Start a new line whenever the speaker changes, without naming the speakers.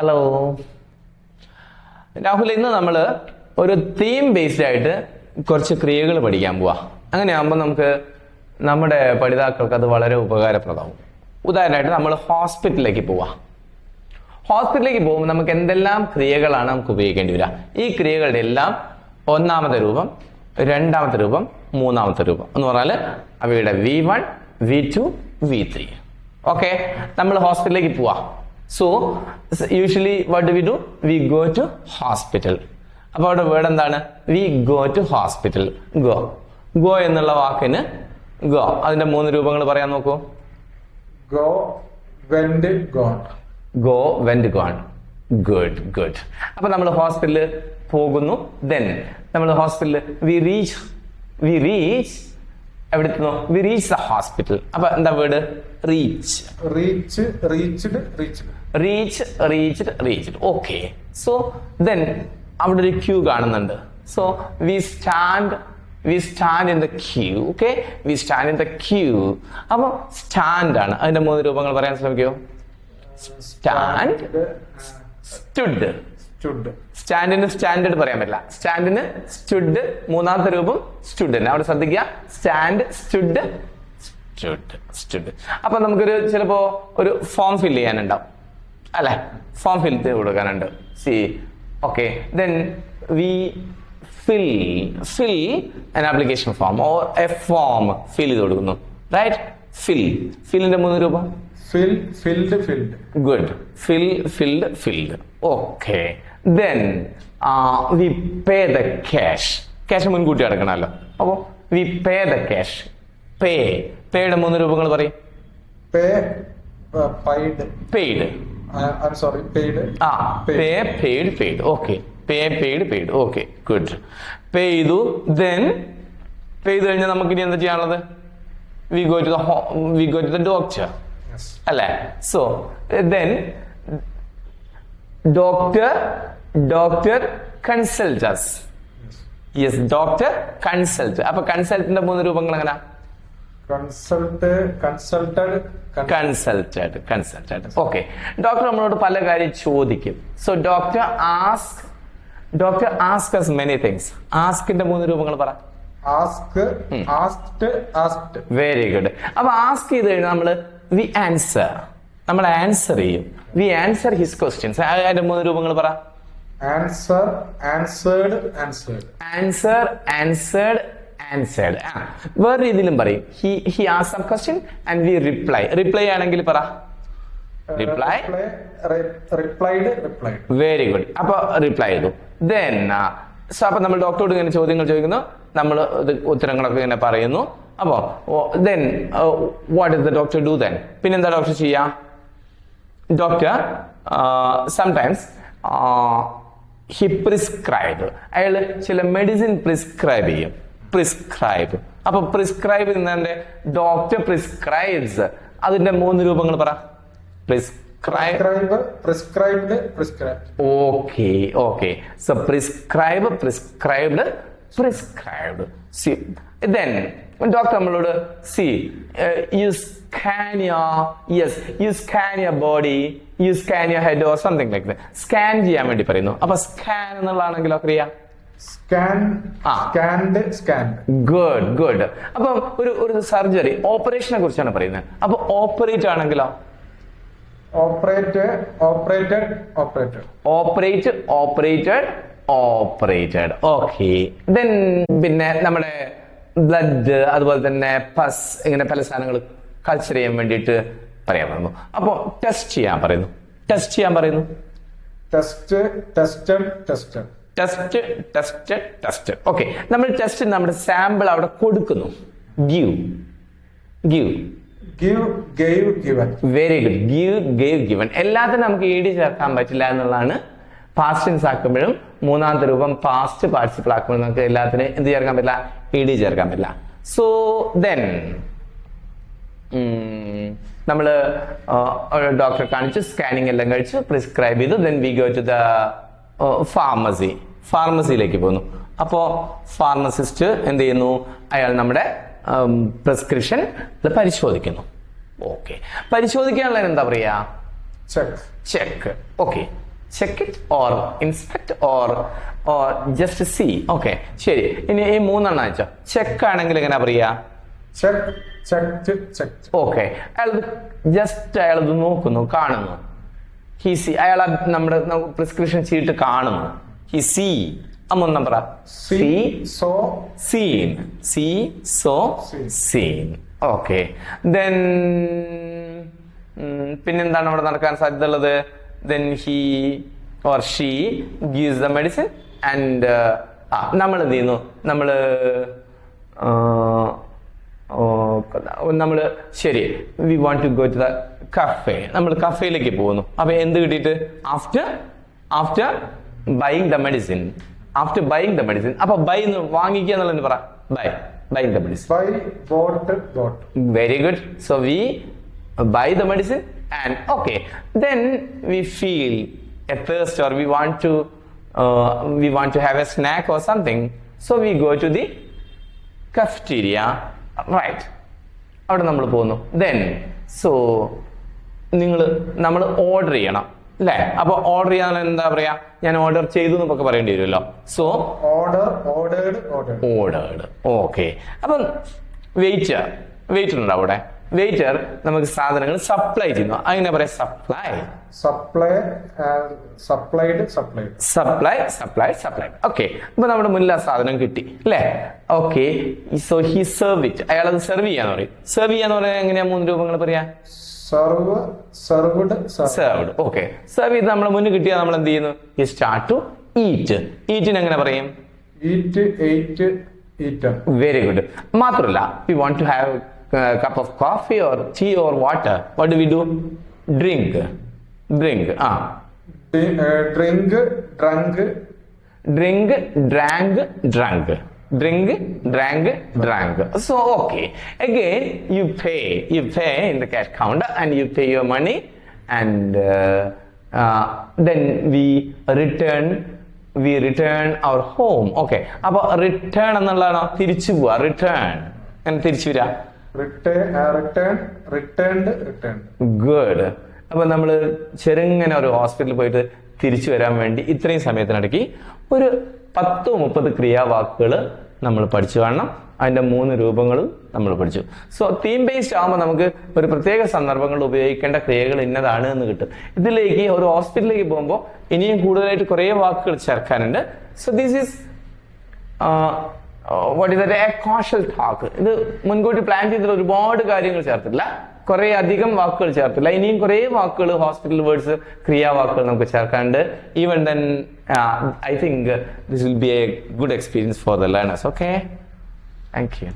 Hello Rahul ഇന്ന് നമ്മൾ ഒരു തീം ബേസ്ഡ് ആയിട്ട് കുറച്ച് ക്രിയകൾ പഠിക്കാൻ പോവാ. അങ്ങനെയാകുമ്പോൾ നമുക്ക് നമ്മുടെ പഠിതാക്കൾക്ക് അത് വളരെ ഉപകാരപ്രദമാവും. ഉദാഹരണമായിട്ട് നമ്മൾ ഹോസ്പിറ്റലിലേക്ക് പോവാ. ഹോസ്പിറ്റലിലേക്ക് പോകുമ്പോൾ നമുക്ക് എന്തെല്ലാം ക്രിയകളാണ് നമുക്ക് ഉപയോഗിക്കേണ്ടി വരിക ഈ ക്രിയകളുടെ എല്ലാം ഒന്നാമത്തെ രൂപം രണ്ടാമത്തെ രൂപം മൂന്നാമത്തെ രൂപം എന്ന് പറഞ്ഞാൽ അവയുടെ V one V two V three okay നമ്മൾ ഹോസ്പിറ്റലിലേക്ക് പോവാ. So usually what we do we go to hospital അപ്പോൾ അവിടെ വേർഡ് എന്താണ്? We go to hospital go go എന്നുള്ള വാക്കിന് ഗോ അതിന്റെ മൂന്ന് രൂപങ്ങൾ പറയാൻ നോക്കൂ.
Go went gone.
Go went gone good good അപ്പൊ നമ്മൾ ഹോസ്പിറ്റലിൽ പോകുന്നു. ദെൻ നമ്മൾ ഹോസ്പിറ്റലിൽ വി റീച്ച് വി റീച്ച് എവിടെ എത്തുന്നു വി റീച്ച് ദ ഹോസ്പിറ്റൽ അപ്പൊ എന്താ word reach
reach reached reached
reach reached reached okay so then അവിടെ ഒരു ക്യൂ കാണുന്നുണ്ട്. So we stand we stand in the queue okay we stand in the queue അപ്പൊ stand ആണ്. അതിന്റെ മൂന്ന് രൂപങ്ങൾ പറയാൻ ശ്രമിക്കോ. Stand stood
Stood.
സ്റ്റാൻഡിന് സ്റ്റാൻഡേർഡ് പറയാൻ പറ്റില്ല. സ്റ്റാൻഡിന് സ്റ്റുഡ് മൂന്നാമത്തെ രൂപം സ്റ്റുഡ് അവിടെ ശ്രദ്ധിക്കുക. സ്റ്റാൻഡ് സ്റ്റുഡ് സ്റ്റുഡ് സ്റ്റുഡ് അപ്പൊ നമുക്കൊരു ചിലപ്പോ ഒരു ഫോം ഫിൽ ചെയ്യാനുണ്ടാവും. അല്ലെ? ഫോം ഫിൽ ചെയ്ത് കൊടുക്കാനുണ്ട്. See okay then we fill fill an application form or a form fill ചെയ്ത് കൊടുക്കുന്നു. റൈറ്റ് ഫിൽ ഫില്ലിന്റെ മൂന്ന് രൂപ?
Fill filled filled
good fill filled filled okay then we pay the cash cash മുൻകൂട്ടി അടക്കണമല്ലോ. അപ്പോൾ we pay the cash pay പേയുടെ മൂന്ന് രൂപങ്ങൾ പറയും.
Pay, paid.
Paid
I, I'm sorry, paid.
ആ pay paid paid okay pay paid paid okay good pay ചെയ്തു. Then pay ചെയ്ത് കഴിഞ്ഞാൽ നമുക്ക് ഇനി എന്താ ചെയ്യാനുള്ളത്? We go to the we go to the doctor
Yes.
അല്ലേ? So then doctor doctor consults yes doctor consult അപ്പൊ കൺസൾട്ടിന്റെ മൂന്ന് രൂപങ്ങൾ എങ്ങനെ?
Consult con-
consulted consulted okay doctor നമ്മളോട് പല കാര്യം ചോദിക്കും. So doctor ask doctor ask us many things ആസ്കിന്റെ മൂന്ന് രൂപങ്ങൾ പറ.
Ask asked, asked
very good അപ്പൊ ആസ്ക് ചെയ്ത് കഴിഞ്ഞാൽ നമ്മൾ വി ആൻസർ നമ്മൾ ആൻസർ ചെയ്യും. വി ആൻസർ ഹിസ് ക്വസ്റ്റ്യൻസ് അതിന്റെ മൂന്ന് രൂപങ്ങൾ പറ.
Answer answered answered
answer answered answered ആ വേറെ രീതിയിലും പറയും. He he ask some question and we reply reply ആണെങ്കിൽ പറ. Reply
replied replied.
Very good അപ്പൊ റിപ്ലൈ ചെയ്തു. ദെൻ സോ അപ്പൊ നമ്മൾ ഡോക്ടറോട് ഇങ്ങനെ ചോദ്യങ്ങൾ ചോദിക്കുന്നു. നമ്മൾ ഉത്തരങ്ങളൊക്കെ ഇങ്ങനെ പറയുന്നു. അപ്പോ then what is the doctor do then പിന്നെന്താ ഡോക്ടർ ചെയ്യാ? ഡോക്ടർ സംടൈംസ് ഹി പ്രിസ്ക്രൈബ് അയാൾ ചില മെഡിസിൻ പ്രിസ്ക്രൈബ് ചെയ്യും. പ്രിസ്ക്രൈബ് അപ്പൊ പ്രിസ്ക്രൈബ് ചെയ്യുന്നതിന്റെ ഡോക്ടർ പ്രിസ്ക്രൈബ്സ് അതിന്റെ മൂന്ന് രൂപങ്ങൾ പറ. Prescribe. Okay okay so prescribe prescribed prescribed see then doctor നമ്മളോട് see you scan your yes you scan your body you scan your head or something like scan ചെയ്യാൻ വേണ്ടി പറയുന്നു. അപ്പൊ സ്കാൻ എന്നുള്ളതാണെങ്കിലോ
Scan,
Ah.
scanned, scanned.
Good good അപ്പം ഒരു ഒരു surgery ഓപ്പറേഷനെ കുറിച്ചാണ് പറയുന്നത്. അപ്പൊ ഓപ്പറേറ്റ് ആണെങ്കിലോ?
Operate, operated, operated
operate operated operated okay then പിന്നെ നമ്മുടെ ബ്ലഡ് അതുപോലെ തന്നെ പസ് ഇങ്ങനെ പല സാധനങ്ങൾ കൾച്ചർ ചെയ്യാൻ വേണ്ടിയിട്ട് പറയാൻ പറയുന്നു. അപ്പോൾ ടെസ്റ്റ് ചെയ്യാൻ പറയുന്നു. ടെസ്റ്റ് ചെയ്യാൻ പറയുന്നു.
Test tested tested
test test test okay നമ്മൾ ടെസ്റ്റ് നമ്മുടെ സാമ്പിൾ അവിടെ കൊടുക്കുന്നു. Give give
Give, gave, given.
Very good give gave given എല്ലാത്തിനും നമുക്ക് ഈടി ചേർക്കാൻ പറ്റില്ല എന്നുള്ളതാണ് പാസ്റ്റൻസ് ആക്കുമ്പോഴും മൂന്നാമത്തെ രൂപം പാസ്റ്റ് പാർട്ടിസിപ്പിൾ ആക്കുമ്പോഴും നമുക്ക് എല്ലാത്തിനും എന്ത് ചേർക്കാൻ പറ്റില്ല? ഇ ഡി ചേർക്കാൻ പറ്റില്ല. സോ ദെൻ നമ്മൾ ഡോക്ടറെ കാണിച്ചു സ്കാനിങ് എല്ലാം കഴിച്ച് പ്രിസ്ക്രൈബ് ചെയ്തു then we go to the pharmacy ഫാർമസിയിലേക്ക് പോകുന്നു അപ്പോൾ ഫാർമസിസ്റ്റ് എന്ത് ചെയ്യുന്നു? അയാൾ നമ്മുടെ പ്രിസ്ക്രിപ്ഷൻ പരിശോധിക്കുന്നു. ഓക്കെ പരിശോധിക്കാനുള്ള എന്താ പറയുക
check
check okay check it or inspect or or just see okay ശരി. ഇനി ഈ മൂന്നെണ്ണം വെച്ചോ ചെക്ക് ആണെങ്കിൽ എങ്ങനെ പറയാ ഓക്കെ അയാൾ ജസ്റ്റ് അയാൾ ഇത് നോക്കുന്നു കാണുന്നു. ഹി സി അയാൾ നമ്മുടെ പ്രിസ്ക്രിപ്ഷൻ ചീട്ട് കാണുന്നു. ഹി സി അമ്മൊന്നും പറ.
See saw
seen see
saw
seen okay then പിന്നെന്താണ് അവിടെ നടക്കാൻ സാധ്യതയുള്ളത്? Then he or she gives the medicine and ആ നമ്മൾ എന്ത് ചെയ്യുന്നു? നമ്മൾ നമ്മൾ ശരി. We want to go to the cafe നമ്മൾ കഫേയിലേക്ക് പോകുന്നു. അപ്പൊ എന്ത് കിട്ടിയിട്ട്? After after buying the medicine after buying the medicine അപ്പൊ ബൈ എന്ന് വാങ്ങിക്കുക എന്നുള്ളത് പറ. Buy buying the medicine
very good so
we buy the medicine buy the medicine. And okay then we feel a thirst or we want to uh, we want to have a snack or something. So we go to the cafeteria. Right. അവിടെ നമ്മൾ പോകുന്നു. Then so നിങ്ങൾ നമ്മൾ order ചെയ്യണം അല്ലേ? അപ്പൊ order ചെയ്യാൻ എന്താ പറയാ? ഞാൻ ഓർഡർ ചെയ്തു എന്നൊക്കെ പറയേണ്ടി വരുമല്ലോ. So
order ordered ordered
okay അപ്പം വെയിറ്റ് വെയിറ്റർ ഉണ്ടോ അവിടെ? വെയിറ്റർ നമുക്ക് സാധനങ്ങൾ സപ്ലൈ ചെയ്യുന്നു. അങ്ങനെ പറയാം supply
supply supplied supplied
supply supply supply okay അപ്പൊ നമ്മുടെ മുന്നിൽ ആ സാധനം കിട്ടി. അല്ലേ? Okay so he serve it അയാൾ അത് സെർവ് ചെയ്യാന്ന് പറയും. സെർവ് ചെയ്യാന്ന് പറയാൻ എങ്ങനെയാ മൂന്ന് രൂപങ്ങൾ പറയാ?
Serve served
served okay serve ചെയ്ത് നമ്മുടെ മുന്നിൽ കിട്ടിയാൽ നമ്മൾ എന്ത് ചെയ്യുന്നു? ഹി സ്റ്റാർട്ട് ടു ഈറ്റ് ഈറ്റിന് എങ്ങനെ പറയും?
ഈറ്റ്
വെരി ഗുഡ് മാത്രമല്ല we want to have cup of coffee or tea or water what do we do drink drink ah
drink drunk
drink drank drunk drink drank drank so okay again you pay you pay in the cash counter and you pay your money and then we return we return our home okay അപ്പൊ return എന്നുള്ളതാണോ? തിരിച്ചു പോവാ return അങ്ങനെ തിരിച്ചു വരാ good അപ്പൊ നമ്മൾ ചെറുങ്ങനെ ഒരു ഹോസ്പിറ്റലിൽ പോയിട്ട് തിരിച്ചു വരാൻ വേണ്ടി ഇത്രയും സമയത്തിനിടയ്ക്ക് ഒരു പത്ത് മുപ്പത് ക്രിയാവാക്കുകൾ നമ്മൾ പഠിച്ചു കാണണം. അതിന്റെ മൂന്ന് രൂപങ്ങളും നമ്മൾ പഠിച്ചു. സോ തീം ബേസ്ഡ് ആകുമ്പോൾ നമുക്ക് ഒരു പ്രത്യേക സന്ദർഭങ്ങൾ ഉപയോഗിക്കേണ്ട ക്രിയകൾ ഇന്നതാണ് എന്ന് കിട്ടും. ഇതിലേക്ക് ഒരു ഹോസ്പിറ്റലിലേക്ക് പോകുമ്പോൾ ഇനിയും കൂടുതലായിട്ട് കുറേ വാക്കുകൾ ചേർക്കാനുണ്ട്. So this is what casual talk ഇത് മുൻകൂട്ടി പ്ലാൻ ചെയ്തിട്ട് ഒരുപാട് കാര്യങ്ങൾ ചേർത്തില്ല കുറെ അധികം വാക്കുകൾ ചേർത്തില്ല ഇനിയും കുറെ വാക്കുകൾ ഹോസ്പിറ്റൽ വേർഡ്സ് ക്രിയാവാക്കുകൾ നമുക്ക് ചേർക്കാണ്ട് even then I think this will be a good experience for the learners okay thank you